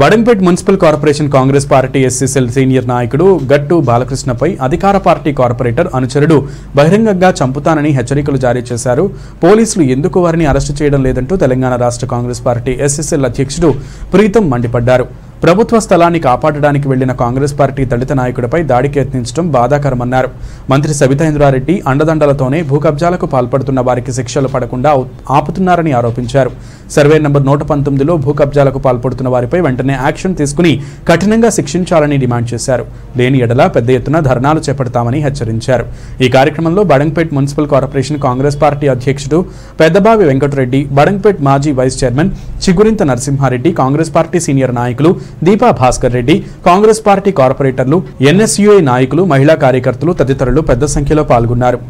Badangpet municipal corporation congress party SCCL senior నాయకుడు గట్టు బాలకృష్ణపై అధికార party corporator అనుచరుడు బహిరంగంగా చంపుతానని హెచ్చరికలు జారీ చేశారు. పోలీసులు ఎందుకు వారిని అరెస్టు చేయడం లేదంటూ తెలంగాణ రాష్ట్ర కాంగ్రెస్ పార్టీ ఎస్సీసీఎల్ అధ్యక్షుడు ప్రీతం మండిపడ్డారు. ప్రభుత్వ స్థలాన్ని కాపాడడానికి వెళ్ళిన కాంగ్రెస్ పార్టీ దళిత నాయకుడిపై దాడికి యత్నించడం బాధాకరమన్నారు. మంత్రి సబితా ఇంద్రారెడ్డి అండదండలతోనే భూ కబ్జాలకు పాల్పడుతున్న వారికి శిక్షలు పడకుండా ఆపుతున్నారని ఆరోపించారు. సర్వే నంబర్ నూట పంతొమ్మిదిలో భూ కబ్జాలకు పాల్పడుతున్న వారిపై వెంటనే యాక్షన్ తీసుకుని కఠినంగా శిక్షించాలని డిమాండ్ చేశారు. లేని ఎడల పెద్ద ఎత్తున ధర్నాలు చేపడతామని హెచ్చరించారు. ఈ కార్యక్రమంలో Badangpet municipal corporation congress party అధ్యక్షుడు పెద్దబావి వెంకటరెడ్డి బడంగ్పేట్ మాజీ vice chairman Chigurintha Narasimhareddy congress party senior నాయకులు దీపా భాస్కర్ రెడ్డి కాంగ్రెస్ పార్టీ కార్పొరేటర్లు ఎన్ఎస్యుఐ నాయకులు మహిళా కార్యకర్తలు తదితరులు పెద్ద సంఖ్యలో పాల్గొన్నారు.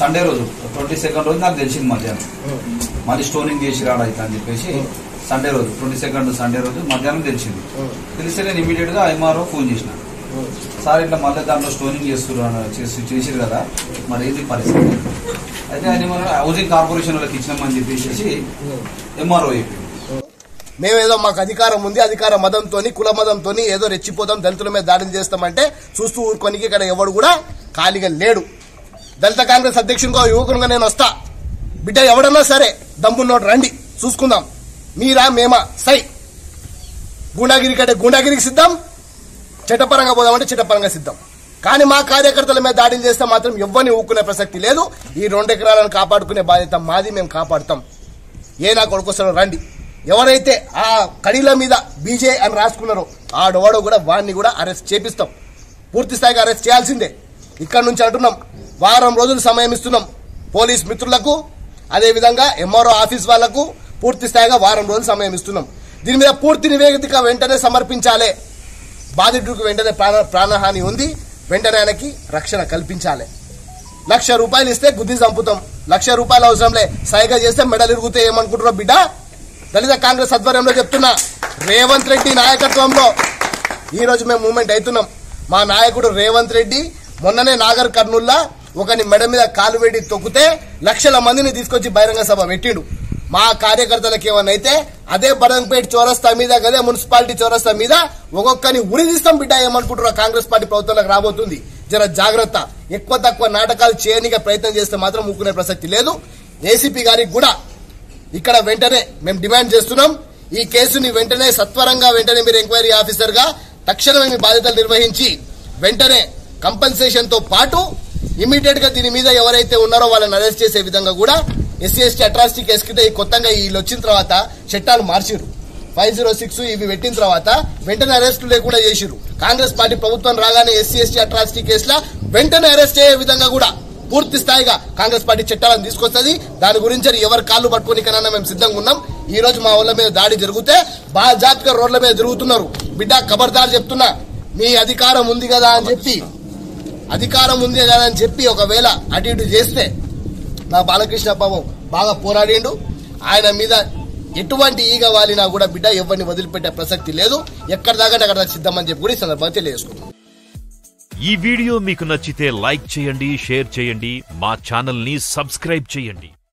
సండే రోజు ట్వంటీ సెకండ్ రోజు నాకు తెలిసింది మధ్యాహ్నం. మళ్ళీ స్టోనింగ్ చేసి రాడా ఇట్లా అని చెప్పేసి సండే రోజు ట్వంటీ సెకండ్ సండే రోజు మధ్యాహ్నం తెలిసింది. తెలిస్తే నేను ఇమీడియట్గా ఐఎంఆర్ఓ ఫోన్ చేసిన. సార్ ఇట్లా మళ్ళీ దాంట్లో స్టోనింగ్ చేస్తున్నారు చేసి చేసిరు కదా మరి ఏంది పరిస్థితి? అయితే ఆయన హౌసింగ్ కార్పొరేషన్ వాళ్ళకి ఇచ్చినామని చెప్పేసి ఎంఆర్ఓ చెప్పింది మేమేదో మాకు అధికారం ఉంది అధికార మదంతో కుల మదంతో ఏదో రెచ్చిపోతాం దళితుల మీద దాడులు చేస్తామంటే చూస్తూ ఊరుకోనికి ఇక్కడ ఎవడు కూడా ఖాళీగా లేడు. దళిత కాంగ్రెస్ అధ్యక్షునిగా యువకునిగా నేను వస్తా. బిడ్డ ఎవడన్నా సరే దమ్మున్నోడు రండి. చూసుకుందాం. మీరా మేమా? సై. గుండాగిరి కంటే గుండాగిరికి సిద్ధం. చట్టపరంగా పోదామంటే చట్టపరంగా సిద్ధం. కానీ మా కార్యకర్తల మీద దాడులు చేస్తే మాత్రం ఎవ్వరిని ఊక్కునే ప్రసక్తి లేదు. ఈ రెండు ఎకరాలను కాపాడుకునే బాధ్యత మాది మేము కాపాడుతాం. ఏ నా కొడుకొస్తాడో రండి. ఎవరైతే ఆ కడీల మీద బీజే అని రాసుకున్నారో ఆడవాడో కూడా వాడిని కూడా అరెస్ట్ చేపిస్తాం. పూర్తి స్థాయిగా అరెస్ట్ చేయాల్సిందే. ఇక్కడ నుంచి అంటున్నాం. వారం రోజులు సమయం ఇస్తున్నాం పోలీస్ మిత్రులకు అదేవిధంగా ఎంఆర్ఓ ఆఫీస్ వాళ్ళకు పూర్తి స్థాయిగా వారం రోజులు సమయం ఇస్తున్నాం. దీని మీద పూర్తి నివేదిక వెంటనే సమర్పించాలి. బాధితుడికి వెంటనే ప్రాణ ప్రాణహాని ఉంది. వెంటనే ఆయనకి రక్షణ కల్పించాలి. లక్ష రూపాయలు ఇస్తే గుద్ది చంపుతాం. లక్ష రూపాయలు అవసరంలే. సైగా చేస్తే మెడలు ఇరుగుతే ఏమనుకుంటున్నావు బిడ్డ? దళిత కాంగ్రెస్ ఆధ్వర్యంలో చెప్తున్నా రేవంత్ రెడ్డి నాయకత్వంలో. ఈ రోజు మేము మూమెంట్ అవుతున్నాం. మా నాయకుడు రేవంత్ రెడ్డి మొన్ననే నాగర్ కర్నూల్లా ఒకని మెడ మీద కాలు వేడి తొక్కితే లక్షల మందిని తీసుకొచ్చి బహిరంగ సభ పెట్టిండు. మా కార్యకర్తలకు ఏమన్నైతే అదే బడంపేట చౌరస్తా మీద అదే మున్సిపాలిటీ చౌరస్తా మీద ఒక్కొక్కని ఉరిదిస్తాం బిడ్డ ఏమనుకుంటున్నారు కాంగ్రెస్ పార్టీ ప్రభుత్వంలోకి రాబోతుంది. జర జాగ్రత్త. ఎక్కువ తక్కువ నాటకాలు చేయనిగా ప్రయత్నం చేస్తే మాత్రం ఊకునే ప్రసక్తి లేదు. ఏసీపీ గారికి కూడా ఇక్కడ వెంటనే మేము డిమాండ్ చేస్తున్నాం. ఈ కేసుని వెంటనే సత్వరంగా వెంటనే మీరు ఎంక్వైరీ ఆఫీసర్గా తక్షణమే మీ బాధ్యతలు నిర్వహించి వెంటనే కంపెన్సేషన్తో పాటు ఇమీడియట్గా దీని మీద ఎవరైతే ఉన్నారో వాళ్ళని అరెస్ట్ చేసే విధంగా కూడా ఎస్సీ ఎస్టీ అట్రాసిటీ కేసు కింద ఈ కొత్తగా వీళ్ళు వచ్చిన తర్వాత చట్టాలు మార్చిరు ఫైవ్ జీరో సిక్స్ ఇవి పెట్టిన తర్వాత వెంటనే అరెస్టు లేకుండా చేసిరు కాంగ్రెస్ పార్టీ ప్రభుత్వం రాగానే ఎస్సీ ఎస్టీ అట్రాసిటీ కేసులో వెంటనే అరెస్ట్ అయ్యే విధంగా కూడా పూర్తి స్థాయిగా కాంగ్రెస్ పార్టీ చట్టాలను తీసుకొస్తుంది. దాని గురించి ఎవరి కాళ్ళు పట్టుకునికైనా మేము సిద్ధంగా ఉన్నాం. ఈ రోజు మా ఊళ్ళ మీద దాడి జరిగితే బాజాప్గా రోడ్ల మీద తిరుగుతున్నారు. బిడ్డ ఖబర్దార్ చెప్తున్నా మీ అధికారం ఉంది కదా అని చెప్పి అధికారం ఉంది కదా అని చెప్పి ఒకవేళ అటు ఇటు చేస్తే నా బాలకృష్ణ పాపం బాగా పోరాడిండు. ఆయన మీద ఎటువంటి ఈగ వాలినా కూడా బిడ్డ ఎవరిని వదిలిపెట్టే ప్రసక్తి లేదు. ఎక్కడ దాకా అక్కడ దాకా సిద్ధమని చెప్పి కూడా ఈ సందర్భంగా తెలియజేసుకుంటాం ఈ వీడియో మీకు నచ్చితే లైక్ చేయండి షేర్ చేయండి. మా ఛానల్ని సబ్స్క్రైబ్ చేయండి.